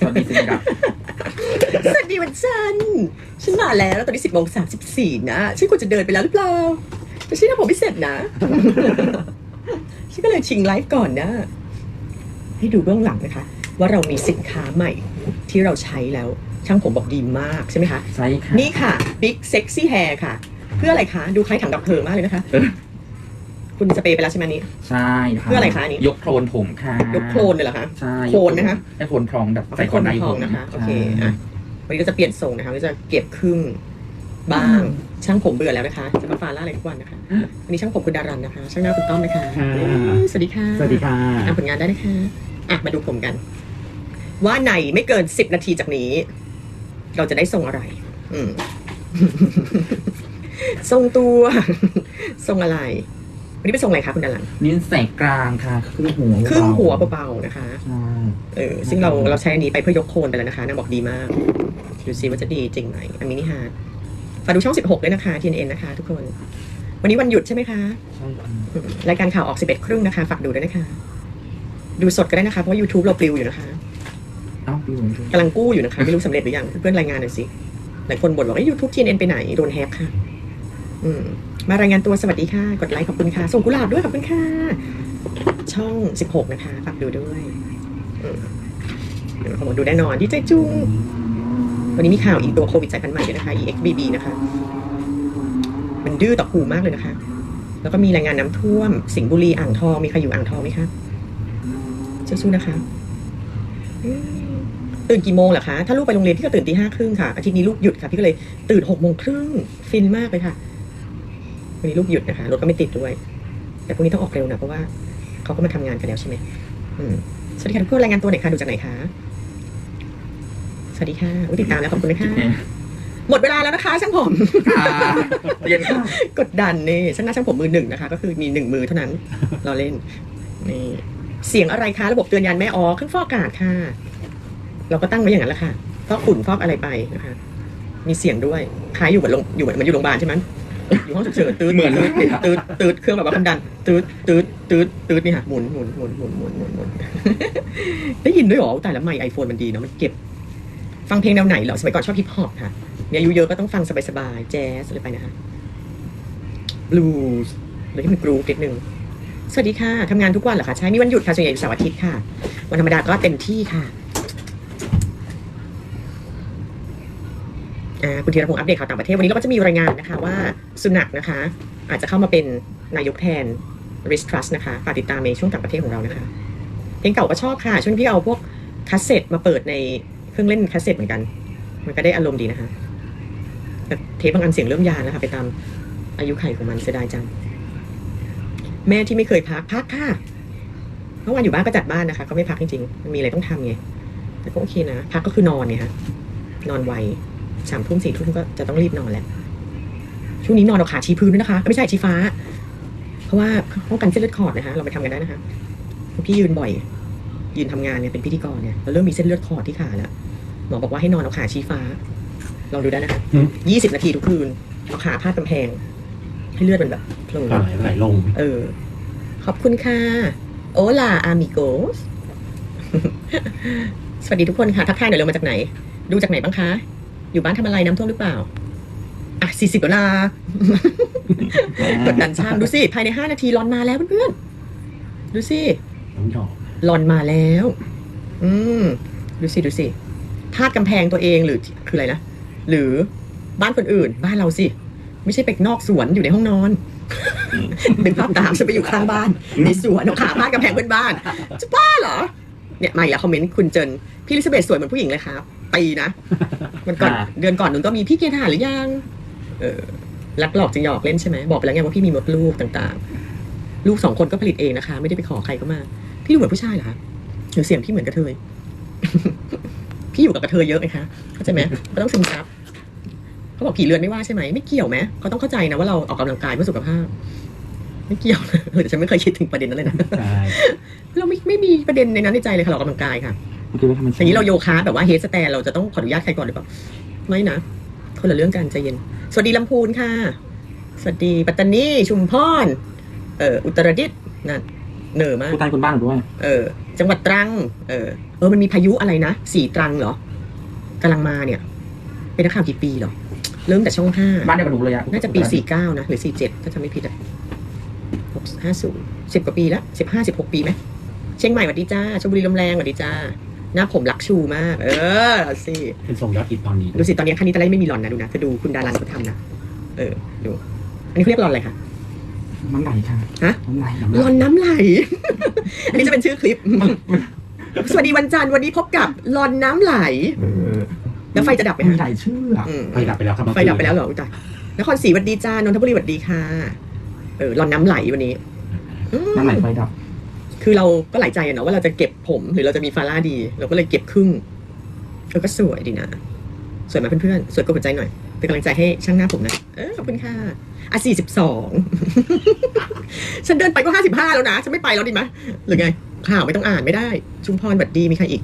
สวัสดีสิครับ สวัสดีวันจันทร์ฉันมาแล้วแล้ว ตอนนี้สิบโมงสามสิบสี่นะฉันควรจะเดินไปแล้วหรือเปล่าแต่ฉันทำผมไม่เสร็จนะ ฉันก็เลยชิงไลฟ์ก่อนนะ ให้ดูเบื้องหลังนะคะ ว่าเรามีสินค้าใหม่ที่เราใช้แล้ว ช่างผมบอกดีมากใช่ไหมคะ ใช่ค่ะ นี่ค่ะ Big Sexy Hair ค่ะ เพื่ออะไรคะ ดูคล้ายถังดับเพลิงมากเลยนะคะเออ คุณสเปรย์ไปแล้วใช่ไหมอันนี้ ใช่เพื่ออะไรคะอันนี้ ยกโคลนผมค่ะยกโคลนเลยเหรอคะ ใช่โคลนนะคะไอ้โคลนพรองแบบเอาใส่ไปคคนนในทผองมนะคะโอเคใช่อะวันนี้ก็จะเปลี่ยนทรงนะคะก็จะเก็บครึ่งบ้างช่างผมเบื่อแล้วนะคะจะมาฟาล่าอะไรทุกวันนะคะวันนี้ช่างผมคุณดารันนะคะ ช่างหน้าคุณต้อมนะคะค่ะเอ้ยสวัสดีค่ะสวัสดีค่ะอะผลงานได้นะคะอะมาดูผมกัน ว่าในไม่เกินสิบนาทีจากนี้ เราจะได้ทรงอะไร อืมทรงตัวทรงอะไร วันนี้เป็นทรงอะไรคะคุณดารันนิ้นแสกกลางค่ะครึ่งหัวครึ่งหัวเบาๆนะคะใช่เออซึ่งเราเราใช้อันนี้ไปเพื่อยกโคนไปแล้วนะคะนางบอกดีมากดูซิว่าจะดีจริงไหมอันมินิฮาร์ดฝากดูช่อง 16 ด้วยนะคะ TNN นะคะ ทุกคน วันนี้วันหยุดใช่ไหมคะใช่ค่ะอืมรายการข่าวออก11ครึ่งนะคะฝากดูด้วยนะคะ ดูสดก็ได้นะคะเพราะว่า YouTube เราปลิวอยู่นะคะเอ้าพี่หลงด้วยกำลังกู้อยู่นะคะไม่รู้สำเร็จหรือยังเพื่อนๆรายงานหน่อยสิหลายคนบ่นบอกว่า YouTube TNN ไปไหนโดนแฮกค่ะ อืม มารายงานตัวสวัสดีค่ะ กดไลค์ขอบคุณค่ะ ส่งกุหลาบด้วยขอบคุณค่ะ ช่อง 16 นะคะฝากดูด้วยอืมดูแน่นอนดีใจจุงวันนี้มีข่าวอีกตัวโควิดสายพันธุ์ใหม่ด้วยนะคะ EXBB นะคะ มันดื้อต่อหูมากเลยนะคะ แล้วก็มีรายงานน้ำท่วม สิงห์บุรีอ่างทอง มีใครอยู่อ่างทองไหมคะสู้ๆนะคะตื่นกี่โมงเหรอคะ ถ้าลูกไปโรงเรียนพี่ก็ตื่นตีห้าครึ่งค่ะ อาทิตย์นี้ลูกหยุดค่ะ พี่ก็เลยตื่นหกโมงครึ่งฟินมากเลยค่ะ วันนี้ลูกหยุดนะคะรถก็ไม่ติดด้วย แต่พรุ่งนี้ต้องออกเร็วนะเพราะว่าเขาก็มาทำงานกันแล้วใช่ไหมอืมสวัสดีค่ะทุกคนรายงานตัวหน่อยค่ะดูจากไหนคะสวัสดีค่ะอุ๊ยติดตามแล้วขอบคุณนะคะหมดเวลาแล้วนะคะช่างผมค่ะเรียนค่ะกดดันนี่ช่างหน้าช่างผมมือหนึ่งนะคะ ก็คือมีหนึ่งมือเท่านั้นเราเล่นนี่เสียงอะไรคะ ระบบเตือนยันแม่อ๋อเครื่องฟอกอากาศค่ะ เราก็ตั้งไว้อย่างนั้นแหละค่ะฟอกฝุ่นฟอกอะไรไปนะคะ มีเสียงด้วยคล้ายอยู่เหมือนโรงอยู่เหมือนเหมือนอยู่โรงพยาบาลใช่ไหม อยู่ห้องฉุกเฉินตืดเหมือนเลยตืดตืดตืดเครื่องแบบว่าความดันตืดตืดตืดตืดนี่ค่ะหมุนหมุนหมุนหมุนหมุนหมุนหมุน ได้ยินด้วยเหรอแต่ละไมค์ไอโฟนมันดีเนาะมันเก็บ ฟังเพลงแนวไหนเหรอสมัยก่อนชอบฮิปฮอปค่ะเนี่ยอายุเยอะก็ต้องฟังสบายๆแจ๊สอะไรไปนะคะบลูส์เลยที่มันกรูฟนิดนึง สวัสดีค่ะทำงานทุกวันเหรอคะ ใช่ มีวันหยุดค่ะ ส่วนใหญ่อยู่เสาร์อาทิตย์ค่ะ วันธรรมดาก็เต็มที่ค่ะอ่า คุณธีรพงศ์อัปเดตข่าวต่างประเทศ วันนี้เราก็จะมีรายงานนะคะว่าสุนัขนะคะ อาจจะเข้ามาเป็นนายกแทน Risk Trust นะคะฝากติดตามในช่วงต่างประเทศของเรานะคะ เพลงเก่าก็ชอบค่ะ ช่วงที่เอาพวกคาสเซ็ตมาเปิดในเครื่องเล่นคาสเซ็ตเหมือนกัน มันก็ได้อารมณ์ดีนะคะ แต่เทปบางอันเสียงเริ่มยานแล้วค่ะไปตามอายุไขของมันเสียดายจัง แม่ที่ไม่เคยพักพักค่ะเมื่อวานอยู่บ้านก็จัดบ้านนะคะ ก็ไม่พักจริงๆมันมีอะไรต้องทำไงแต่ก็โอเคนะ พักก็คือนอนไงคะนอนไว สามทุ่มสี่ทุ่มก็จะต้องรีบนอนแล้ว ช่วงนี้นอนเอาขาชี้พื้นด้วยนะคะ ไม่ใช่ชี้ฟ้า เพราะว่าป้องกันเส้นเลือดขอดนะคะ เราไปทำกันได้นะคะพี่ยืนบ่อย ยืนทำงานเนี่ยเป็นพิธีกรเนี่ยเราเริ่มมีเส้นเลือดขอดที่ขาแล้วหมอบอกว่าให้นอนเอาขาชี้ฟ้า ลองดูได้นะคะอืมยี่สิบนาทีทุกคืน เอาขาพาดกำแพง ให้เลือดมันแบบโผล่ไหลไหลลง เออ ขอบคุณค่ะ โอลาอามิโกส สวัสดีทุกคนค่ะ ทักทายหน่อยเร็วมาจากไหน ดูจากไหนบ้างคะ อยู่บ้านทำอะไรน้ำท่วมหรือเปล่า อะสี่สิบดอลลาร์กดดันช่างดูสิ ภายในห้านาทีรอนมาแล้วเพื่อนๆ ดูสิน้องหยอกรอนมาแล้ว อืม ดูสิ ดูสิพาดกำแพงตัวเองหรือคืออะไรนะ หรือบ้านคนอื่น บ้านเราสิ ไม่ใช่ไปนอกสวนอยู่ในห้องนอนดึงภาพตามฉันไปอยู่ข้างบ้าน ในสวนเอาขาพาดกำแพงเพื่อนบ้านจะบ้าเหรอเนี่ยมาอีกแล้วคอมเมนต์คุณเจนพี่ลิซาเบธสวยเหมือนผู้หญิงเลยครับ ตีนะมันก่อนเดือนก่อนหนุนก็มีพี่เกณฑ์ทหารหรือยังเออลักหลอกจะหยอกเล่นใช่ไหมบอกไปแล้วไงว่าพี่มีมดลูกต่างๆ ลูกสองคนก็ผลิตเองนะคะ ไม่ได้ไปขอใครก็มา พี่ดูเหมือนผู้ชายเหรอคะหรือเสียงพี่เหมือนกระเทย พี่อยู่กับกระเทยเยอะไหมคะเข้าใจไหมก็ต้องซึมซับเขาบอกผีเรือนไม่ว่าใช่ไหมไม่เกี่ยวไหมเขาต้องเข้าใจนะว่าเราออกกำลังกายเพื่อสุขภาพ ไม่เกี่ยวเออแต่ฉันไม่เคยคิดถึงประเด็นนั้นเลยนะ ใช่เราไม่ไม่มีประเด็นในนั้นในใจเลยค่ะเราออกกำลังกายค่ะ เมื่อกี้ว่าทำไมอย่างนี้เราโยคะแบบว่าเฮดสแตนเราจะต้องขออนุญาตใครก่อนหรือเปล่าไม่นะคนละเรื่องกันใจเย็น สวัสดีลำพูนค่ะ สวัสดีปัตตานีชุมพรเอ่ออุตรดิตถ์นั่นเหน่อมาก ผู้ใต้คุณบ้านด้วย เออ จังหวัดตรัง เออ เออ มันมีพายุอะไรนะ สีตรังเหรอกำลังมาเนี่ย เป็นนักข่าวกี่ปีเหรอ เริ่มแต่ช่องห้า บ้านเดียวกับหนูเลยอะน่าจะปีสี่เก้านะ หรือสี่เจ็ดถ้าจำไม่ผิดอะหกห้าศูนย์สิบกว่าปีแล้วสิบห้าสิบหกปีไหม เชียงใหม่สวัสดีจ้าชลบุรีลมแรงสวัสดีจ้า หน้าผมรักชูมาก เออเอาสิเป็นทรงยอดฮิตตอนนี้ดูสิตอนนี้คันนี้ตอนแรกไม่มีหลอนนะดูนะเธอดูคุณดารันเขาทำนะเออดู อันนี้เขาเรียกหลอนอะไรคะน้ำไหลค่ะฮะน้ำไหลน้ำหไหลลอนน้ำไหล อันนี้จะเป็นชื่อคลิป สวัสดีวันจันทร์วันนี้พบกับหลอนน้ำไหลเออแล้วไฟจะดับไหมมีฮะหลายชื่ออะอืมไฟดับไปแล้วครับไฟดับไปแล้วเหรออุ๊ยตายนครศรีสวัสดีจ้านนทบุรีสวัสดีค่ะ เออหลอนน้ำไหลวันนี้อืมน้ำไหลไฟดับ คือเราก็หลายใจอะเนาะว่าเราจะเก็บผมหรือเราจะมีฟาร่าดี เราก็เลยเก็บครึ่งเออก็สวยดีนะสวยไหมเพื่อนๆสวยกดหัวใจหน่อยเป็นกำลังใจให้ช่างหน้าผมนะเออขอบคุณค่ะอะสี่สิบสองฉันเดินไปก็ห้าสิบห้าแล้วนะฉันไม่ไปแล้วดีไหมหรือไงข่าวไม่ต้องอ่านไม่ได้ ชุมพรบัดดีมีใครอีก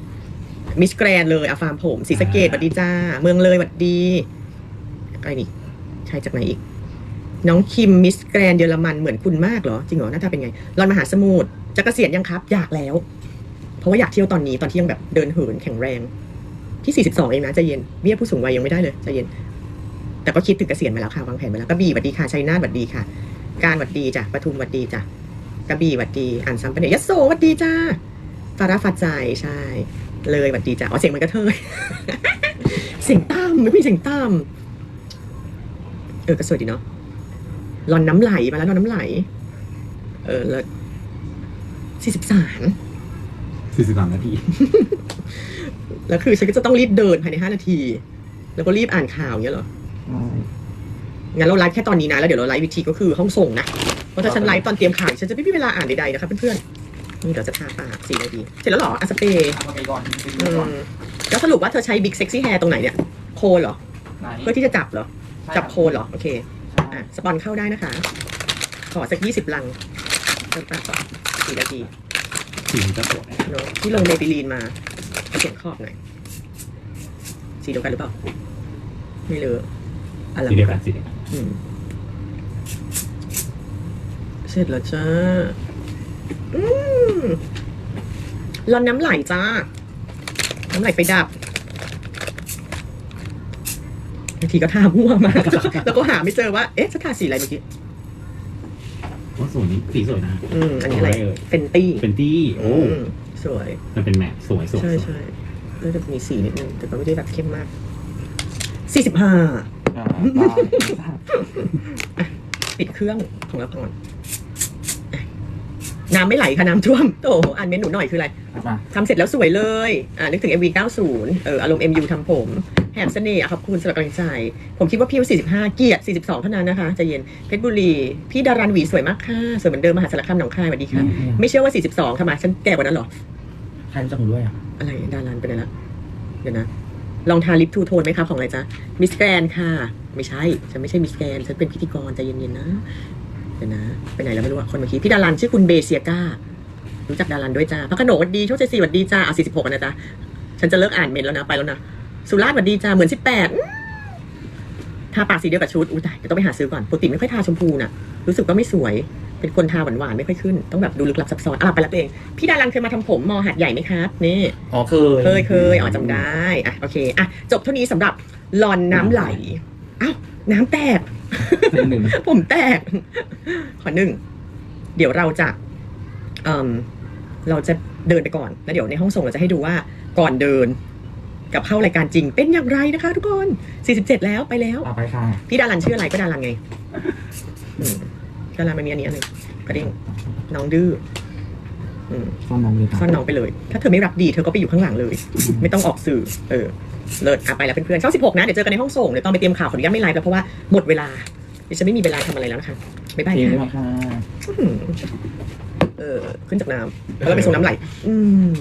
มิสแกรนเลยอาฟาร์มผมศรีสะเกดบัดดีจ้า เมืองเลยบัดดีใครนี่ใครจากไหนอีก น้องคิมมิสแกรนเยอรมันเหมือนคุณมากเหรอ จริงเหรอหน้าตาเป็นไงรอนมหาสมุทรจะเกษียณยังครับ อยากแล้ว เพราะว่าอยากเที่ยวตอนนี้ตอนที่ยังแบบเดินเหินแข็งแรง ที่ 42 เองนะใจเย็นเบี้ยผู้สูงวัยยังไม่ได้เลยใจเย็น แต่ก็คิดถึงเกษียณมาแล้วค่ะวางแผนมาแล้วกระบี่หวัดดีค่ะชัยนาทหวัดดีค่ะ การหวัดดีจ้ะปทุมหวัดดีจ้ะกระบี่หวัดดีอ่านซ้ำไปเนี่ยยโสหวัดดีจ้าฟาราฟาใจใช่ เลยหวัดดีจ้ะอ๋อเสียงมันกระเทยเสียงต่ำไม่เป็นเสียงต่ำเออก็สวยดีเนาะ รอนน้ำไหลมาแล้วรอนน้ำไหล เออแล้วสี่สิบสามสี่สิบสามนาที แล้วคือฉันก็จะต้องรีบเดินภายในห้านาที แล้วก็รีบอ่านข่าวอย่างเงี้ยเหรองั้นเราไลฟ์แค่ตอนนี้นะ แล้วเดี๋ยวเราไลฟ์วิธีก็คือห้องส่งนะ เพราะถ้าฉันไลฟ์ตอนเตรียมข่าวฉันจะไม่มีเวลาอ่านใดๆนะครับเพื่อนๆนี่เดี๋ยวจะทาปากสี่นาที เสร็จแล้วเหรออาสเปรย์เอาไปก่อนอืมแล้วสรุปว่าเธอใช้บิ๊กเซ็กซี่แฮร์ตรงไหนเนี่ย โคนเหรอไหนเพื่อที่จะจับเหรอ จับโคนเหรอ โอเค อะสปอนเข้าได้นะคะ ขอสักยี่สิบลังเริ่มปากก่อนสี่นาทีสีมันจะสวยเนอะที่ลงเมบิลีนมาเขียนขอบหน่อยสีเดียวกันหรือเปล่า ไม่เลยอะไรสีเดียวกันสีเดียวกันอืมเสร็จแล้วจ้าอืมร้อนน้ำไหลจ้า น้ำไหลไปดับ บางทีก็ทามั่วมาก แล้วก็หาไม่เจอว่าเอ๊ะฉันทาสีอะไรเมื่อกี้ว่าสวยนี่สีสวยนะอืมอันนี้อะไรเอ่ยเฟนตี้เป็นตี้โอ้อืมสวย มันเป็นแมทสวยสวยใช่สวยใช่น่าจะมีสีนิดนึงแต่ก็ไม่ได้แบบเข้มมากสี่สิบห้าอ่าได้ปิดเครื่องของเราก่อนอะ น้ำไม่ไหลค่ะน้ำท่วมโตอ่านเมนูหน่อยคืออะไรเอามาทำเสร็จแล้วสวยเลย อ่านึกถึง MV 90เอออารมณ์ MU ทำผม แหมเสน่ห์อะขอบคุณสำหรับกำลังใจ ผมคิดว่าพี่อายุ45 เกียรติ42 เท่านั้นนะคะใจเย็นเพชรบุรี พี่ดารันหวีสวยมากค่ะ สวยเหมือนเดิมมหาสารคามหนองคายสวัสดีค่ะ ไม่เชื่อว่า 42ทำไมฉันแก่กว่านั้นเหรอใครรู้จักหนูด้วยอะอะไรดารันไปไหนละเดี๋ยวนะลองทาลิปทูโทนไหมคะของอะไรจ๊ะมิสแกรนค่ะ ไม่ใช่ ฉันไม่ใช่มิสแกรนฉันเป็นพิธีกรใจเย็นๆนะเดี๋ยวนะ ไปไหนแล้วไม่รู้อะคนเมื่อกี้พี่ดารันชื่อคุณเบเซียก้า รู้จักดารันด้วยจ้าพระโขนงสวัสดีโชคชัยสี่สวัสดีจ้าเอาสี่สิบหกนะจ๊ะ ฉันจะเลิกอ่านเมนแล้วนะ ไปแล้วนะ สุราษฎร์สวัสดีจ้าเหมือนสิบแปดทาปากสีเดียวกับชุด อุ้ยตายเดี๋ยวต้องไปหาซื้อก่อนปกติไม่ค่อยทาชมพูน่ะ รู้สึกว่าไม่สวย เป็นคนทาหวานๆไม่ค่อยขึ้น ต้องแบบดูลึกลับซับซ้อนอะไปแล้วตัวเอง พี่ดารันเคยมาทำผมมอหัดใหญ่ไหมครับ นี่ อ๋อเคย เคยเคยอ๋อจำได้ อะโอเค อะจบเท่านี้สำหรับลอนน้ำไหล อ้าว น้ำแตกหนึ่งหนึ่ง ผมแตก ขอหนึ่ง เดี๋ยวเราจะเอ่มเราจะเดินไปก่อน แล้วเดี๋ยวในห้องส่งเราจะให้ดูว่าก่อนเดิน กับเข้ารายการจริงเป็นอย่างไรนะคะ ทุกคน 47 แล้วไปแล้ว เอาไปค่ะพี่ดารันชื่ออะไรก็ดารันไงอืมดารันมันมีอันนี้อันหนึ่งกระเด้งน้องดื้ออืมซ่อนน้องเลยค่ะซ่อนน้องไปเลย ถ้าเธอไม่รักดีเธอก็ไปอยู่ข้างหลังเลย ไม่ต้องออกสื่อ เออ เลิศอะไปแล้วเพื่อนๆช่องสิบหกนะ เดี๋ยวเจอกันในห้องส่งเดี๋ยวตอนไปเตรียมข่าวขออนุญาตไม่ไลฟ์แล้วเพราะว่าหมดเวลาเดี๋ยวฉันไม่มีเวลาทำอะไรแล้วนะคะบ๊ายบายเองค่ะได้ไหมค่ะอืมเออขึ้นจากน้ำแล้วก็ไปส่งน้ำไหล อืม